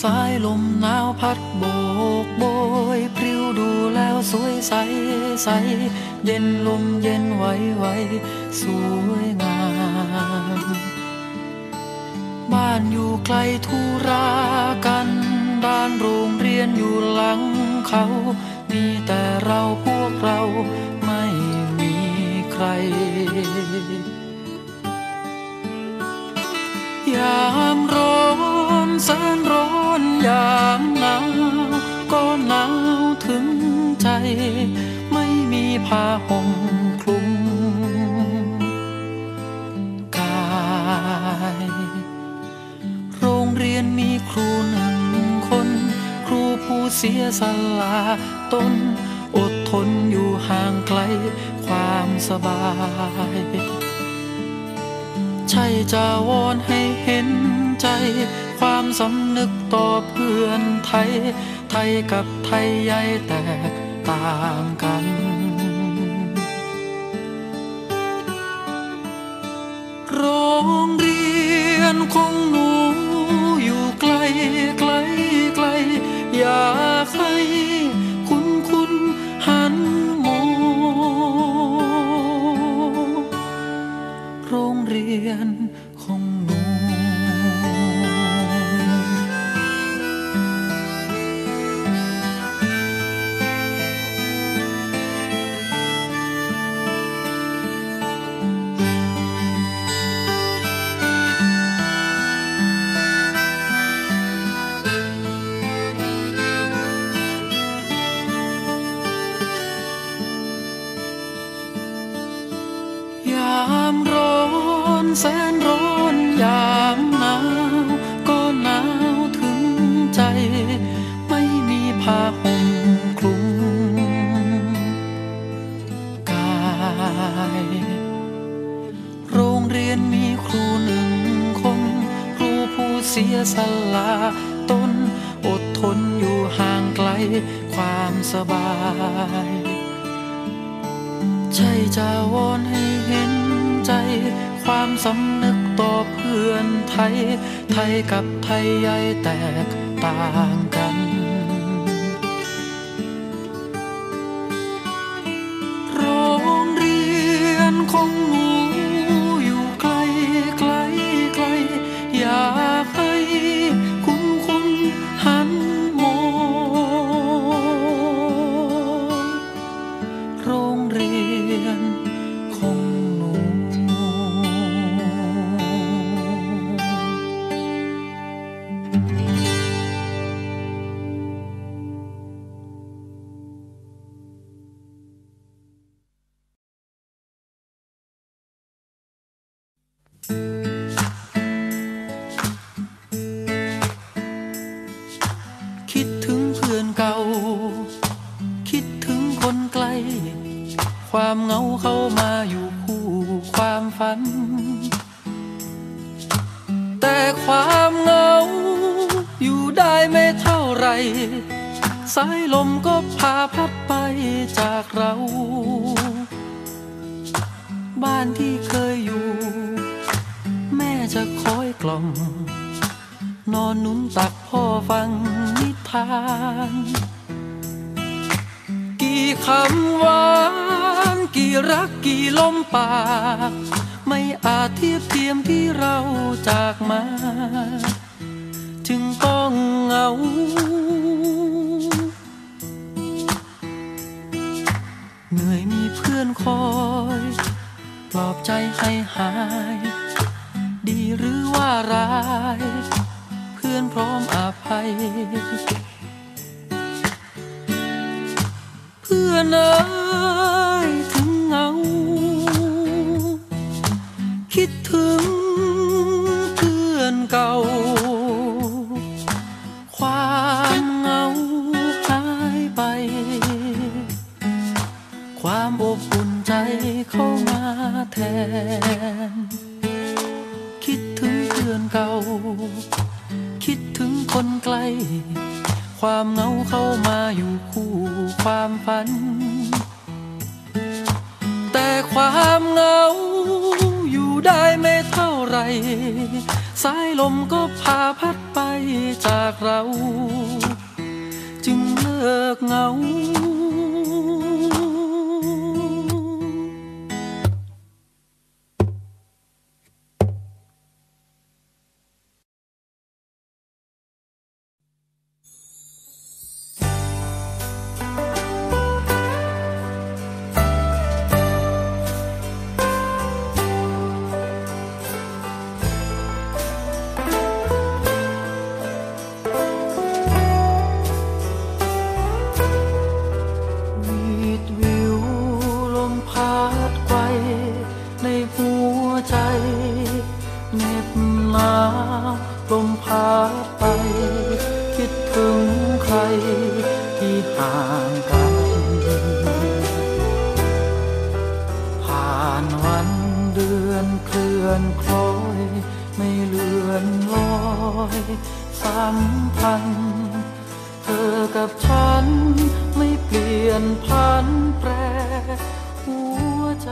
สายลมหนาวพัดโบกโบยพริ้วดูแล้วสวยใสใส เย็นลมเย็นไหวไหวสวยงาม บ้านอยู่ไกลทุรากันด้านโรงเรียนอยู่หลังเขา มีแต่เราพวกเราไม่มีใคร ไม่มีผ้าห่มคลุมกาย โรงเรียนมีครูหนึ่งคน ครูผู้เสียสละตนอดทนอยู่ห่างไกลความสบาย ใช่จะวอนให้เห็นใจ ความสำนึกต่อเพื่อนไทย ไทยกับไทยใหญ่แตก ต่างกัน โรงเรียนของหนู แสนร้อนยามหนาวก็หนาวถึงใจ ไม่มีผ้าห่มคลุมกาย โรงเรียนมีครูหนึ่งคน ครูผู้เสียสละตนอดทนอยู่ห่างไกลความสบายใช่จะวอนให้เห็นใจ ความสำนึกต่อเพื่อนไทย ไทยกับไทยใหญ่แตกต่างกัน โรงเรียนของหนู อยู่คู่ความฝัน แต่ความเหงา อยู่ได้ไม่เท่าไร สายลมก็พาพัดไปจากเรา บ้านที่เคยอยู่ แม่จะคอยกล่อม นอนนุ่นตักพ่อฟังนิทาน กี่คำหวา กี่รักกี่ลมปาก ไม่อาจเทียบเทียมที่เราจากมา จึงต้องเหงาเหนื่อยมีเพื่อนคอยปลอบใจให้หาย ดีหรือว่าร้าย เพื่อนพร้อมอาภัย เพื่อนเอ้ ความอบอุ่นใจเข้ามาแทน คิดถึงเพื่อนเก่า คิดถึงคนไกล ความเหงาเข้ามาอยู่คู่ความฝัน แต่ความเหงาอยู่ได้ไม่เท่าไร สายลมก็พาพัดไปจากเรา จึงเลิกเหงา ที่ห่างกัน ผ่านวันเดือนเคลื่อนคล้อย ไม่เลือนลอยสัมพันธ์เธอกับฉันไม่เปลี่ยนพันแปรหัวใจ